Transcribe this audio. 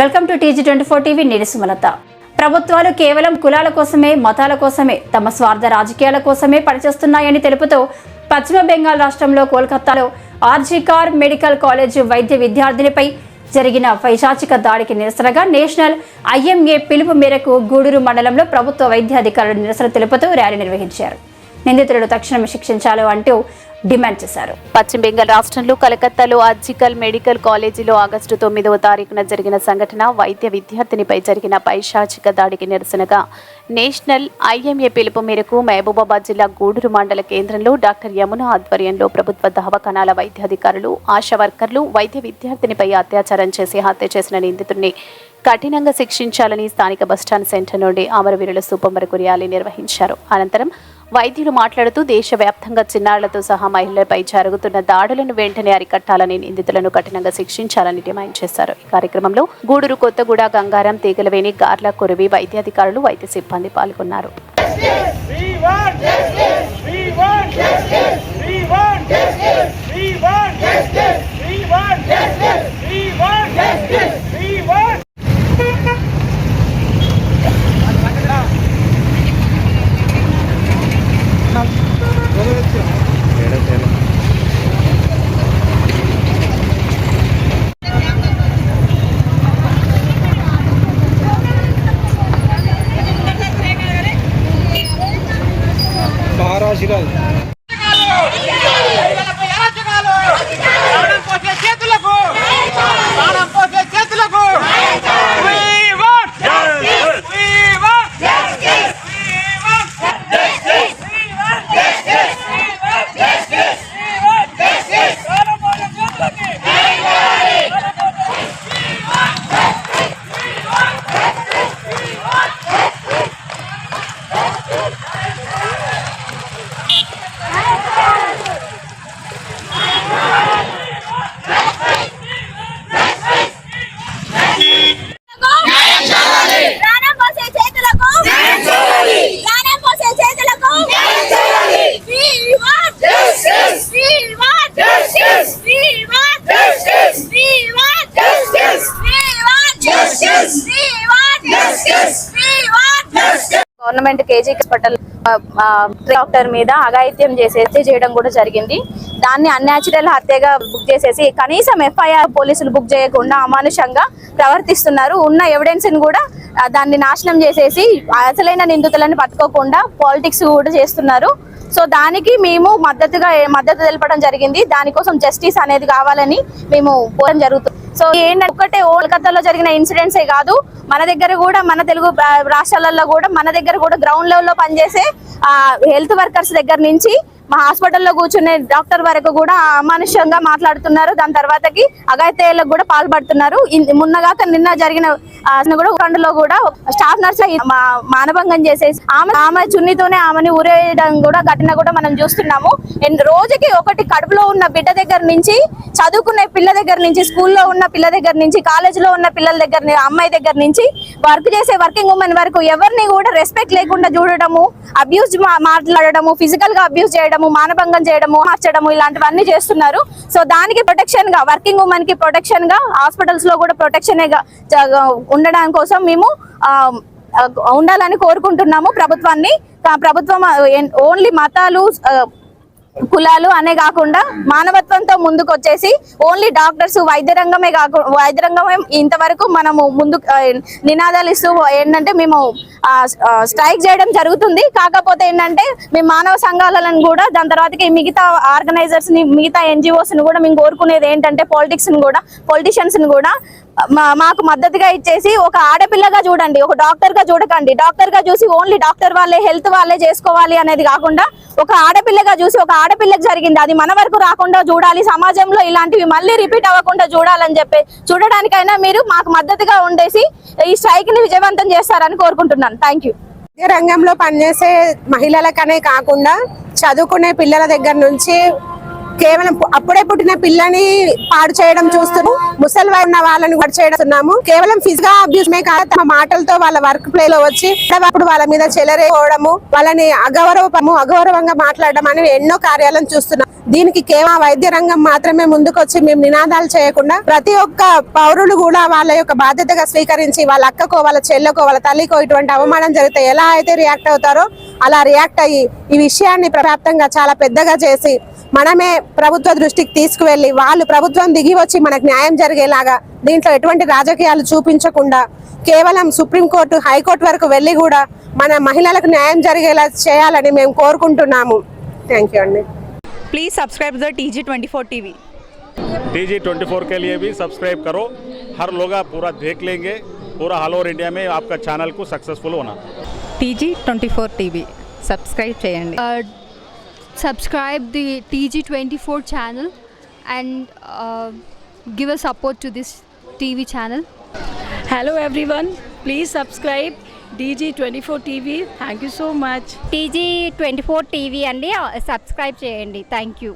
Welcome to TG twenty four TV. నేను సుమలత. ప్రభుత్వాలు కేవలం కులాల కోసమే మతాల కోసమే తమ స్వార్థ రాజకీయాల కోసమే పనిచేస్తున్నాయని తెలుపుతూ పశ్చిమ బెంగాల్ రాష్ట్రంలో కోల్కతాలో ఆర్జీకార్ మెడికల్ కాలేజ్ వైద్య విద్యార్థినిపై జరిగిన పైశాచిక దాడికి నిరసనగా నేషనల్ ఐఎంఏ పిలుపు మేరకు గూడూరు మండలంలో ప్రభుత్వ వైద్యాధికారులు నిరసన తెలుపుతూ ర్యాలీ నిర్వహించారు. నిందితులను తక్షణమే శిక్షించాలి అంటూ డిమాండ్ చేశారు. పశ్చిమ బెంగాల్ రాష్ట్రంలో కలకత్తాలో అర్జికల్ మెడికల్ కాలేజీలో ఆగస్టు తొమ్మిదవ తారీఖున జరిగిన సంఘటన వైద్య విద్యార్థినిపై జరిగిన పైశాచిక దాడికి నిరసనగా నేషనల్ ఐఎంఏ పిలుపు మేరకు మహబూబాబాద్ జిల్లా గూడూరు మండల కేంద్రంలో డాక్టర్ యమున ఆధ్వర్యంలో ప్రభుత్వ దవాఖానాల వైద్యాధికారులు ఆశా వర్కర్లు వైద్య విద్యార్థినిపై అత్యాచారం చేసి హత్య చేసిన నిందితుడిని కఠినంగా శిక్షించాలని స్థానిక బస్టాండ్ సెంటర్ నుండి అమరవీరుల స్థూపం వరకు ర్యాలీ నిర్వహించారు. అనంతరం వైద్యులు మాట్లాడుతూ దేశవ్యాప్తంగా చిన్నారులతో సహా మహిళలపై జరుగుతున్న దాడులను వెంటనే అరికట్టాలని నిందితులను కఠినంగా శిక్షించాలని డిమాండ్ చేశారు. ఈ కార్యక్రమంలో గూడూరు కొత్తగూడ గంగారం తీగలవేణి గార్ల కొరవి వైద్యాధికారులు వైద్య సిబ్బంది మంది పాల్గొన్నారు We want justice. We want justice. We want justice. We want justice. We want justice. We want justice. We want. ప్రాణం పోసే చేతులకు ప్రాణం పోసే చేతులకు We want justice. We want justice. We want justice. We want justice. We want justice. We want justice. ప్రాణం పోసే చేతులకి ప్రాణం పోసే చేతులకు ప్రాణం పోసే చేతులకు We want justice. We want justice. We want justice. We want justice. We want justice. We want justice. We want justice. Government KG hospital doctor మీద అఘాయిత్యం చేసి హత్య చేయడం కూడా జరిగింది. దాన్ని అన్యాచురల్ హత్యగా బుక్ చేసేసి కనీసం ఎఫ్ఐఆర్ పోలీసులు బుక్ చేయకుండా అమానుషంగా ప్రవర్తిస్తున్నారు. ఉన్న ఎవిడెన్స్ని కూడా దాన్ని నాశనం చేసేసి అసలైన నిందితులను పట్టుకోకుండా పాలిటిక్స్ కూడా చేస్తున్నారు. సో దానికి మేము మద్దతుగా మద్దతు తెలపడం జరిగింది. దానికోసం జస్టిస్ అనేది కావాలని మేము కోరడం జరుగుతుంది. సో ఏంటంటే ఒకటే కోల్కతాలో జరిగిన ఇన్సిడెంట్సే కాదు మన దగ్గర కూడా మన తెలుగు రాష్ట్రాలలో కూడా మన దగ్గర కూడా గ్రౌండ్ లెవెల్లో పనిచేసే హెల్త్ వర్కర్స్ దగ్గర నుంచి మా హాస్పిటల్లో కూర్చునే డాక్టర్ వరకు కూడా అమానుష్యంగా మాట్లాడుతున్నారు. దాని తర్వాతకి అఘాయిత్యాలకు కూడా పాల్పడుతున్నారు. ఇన్- మొన్నగాక నిన్న జరిగిన కూడా ఉత్తరాఖండ్లో కూడా స్టాఫ్ నర్స్ మానభంగం చేసేసి ఆమె ఆమె చున్నీతోనే ఆమెని ఊరేయడం కూడా ఘటన కూడా మనం చూస్తున్నాము. రోజుకి ఒకటి కడుపులో ఉన్న బిడ్డ దగ్గర నుంచి చదువుకునే పిల్ల దగ్గర నుంచి స్కూల్లో ఉన్న పిల్ల దగ్గర నుంచి కాలేజీలో ఉన్న పిల్లల దగ్గర అమ్మాయి దగ్గర నుంచి వర్క్ చేసే వర్కింగ్ ఉమెన్ వరకు ఎవరిని కూడా రెస్పెక్ట్ లేకుండా చూడడము అబ్యూస్ మాట్లాడడము ఫిజికల్గా అబ్యూస్ చేయడము మానభంగం చేయడము మార్చడము ఇలాంటివన్నీ చేస్తున్నారు. సో దానికి ప్రొటెక్షన్గా వర్కింగ్ ఉమెన్కి ప్రొటెక్షన్గా హాస్పిటల్స్లో కూడా ప్రొటెక్షన్ ఉండడం ఉండడానికి కోసం మేము ఉండాలని కోరుకుంటున్నాము ప్రభుత్వాన్ని. ప్రభుత్వం ఓన్లీ మతాలు కులాలు అనే కాకుండా మానవత్వంతో ముందుకు వచ్చేసి ఓన్లీ డాక్టర్స్ వైద్య రంగమే కాకుండా వైద్య రంగమే ఇంతవరకు మనము ముందు నినాదాలు ఇస్తూ ఏంటంటే మేము స్ట్రైక్ చేయడం జరుగుతుంది. కాకపోతే ఏంటంటే మేము మానవ సంఘాలను కూడా దాని తర్వాతకి మిగతా ఆర్గనైజర్స్ని మిగతా ఎన్జిఓస్ని కూడా మేము కోరుకునేది ఏంటంటే పాలిటిక్స్ని కూడా పొలిటీషియన్స్ని కూడా మాకు మద్దతుగా ఇచ్చేసి ఒక ఆడపిల్లగా చూడండి ఒక డాక్టర్గా చూడకండి. డాక్టర్గా చూసి ఓన్లీ డాక్టర్ వాళ్ళే హెల్త్ వాళ్ళే చేసుకోవాలి అనేది కాకుండా ఒక ఆడపిల్లగా చూసి ఒక ఆడపిల్లకి జరిగింది. అది మన వరకు రాకుండా చూడాలి. సమాజంలో ఇలాంటివి మళ్ళీ రిపీట్ అవ్వకుండా చూడాలని చెప్పి చూడడానికైనా మీరు మాకు మద్దతుగా ఉండేసి ఈ స్ట్రైక్ని విజయవంతం చేస్తారని కోరుకుంటున్నాను. థ్యాంక్ యూ విద్య రంగంలో పనిచేసే మహిళలకనే కాకుండా చదువుకునే పిల్లల దగ్గర నుంచి కేవలం అప్పుడే పుట్టిన పిల్లని పాడు చేయడం చూస్తున్నాము ముసలి ఉన్న వాళ్ళని కూడా చేయడుతున్నాము కేవలం ఫిజికల్ అబ్యూస్ మే కాదు తమ మాటలతో వాళ్ళ వర్క్ ప్లే లో వచ్చి అప్పుడు వాళ్ళ మీద చెలరేయడము వాళ్ళని అగౌరవము అగౌరవంగా మాట్లాడడం అనేవి ఎన్నో కార్యాలను చూస్తున్నాం. దీనికి కేవలం వైద్య రంగం మాత్రమే ముందుకొచ్చి మేము నినాదాలు చేయకుండా ప్రతి ఒక్క పౌరులు కూడా వాళ్ళ యొక్క బాధ్యతగా స్వీకరించి వాళ్ళ అక్కకో వాళ్ళ చెల్లెకో వాళ్ళ తల్లికో ఇటువంటి అవమానం జరిగితే ఎలా అయితే రియాక్ట్ అవుతారో అలా రియాక్ట్ అయ్యి ఈ విషయాన్ని ప్రాప్తంగా చాలా పెద్దగా చేసి మనమే ప్రభుత్వ దృష్టికి తీసుకువెళ్ళి వాళ్ళు ప్రభుత్వం దిగి వచ్చి మనకు న్యాయం జరిగేలాగా దీంట్లో ఎటువంటి రాజకీయాలు చూపించకుండా కేవలం సుప్రీంకోర్టు హైకోర్టు వరకు వెళ్ళి కూడా మన మహిళలకు న్యాయం జరిగేలా చేయాలని మేము కోరుకుంటున్నాము థ్యాంక్ యూ అండి Please subscribe the TG24 TV. T G twenty four के लिए भी सब्सक्राइब करो हर लोग पूरा देख लेंगे पूरा ऑल ओवर इंडिया में आपका चैनल को सक्सेसफुल होना TG24 TV. Subscribe చేయండి uh, subscribe the TG24 channel and uh, give a support to this TV channel. Hello everyone, please subscribe DG24 TV. Thank you so much. TG twenty four TV అండి subscribe చేయండి thank you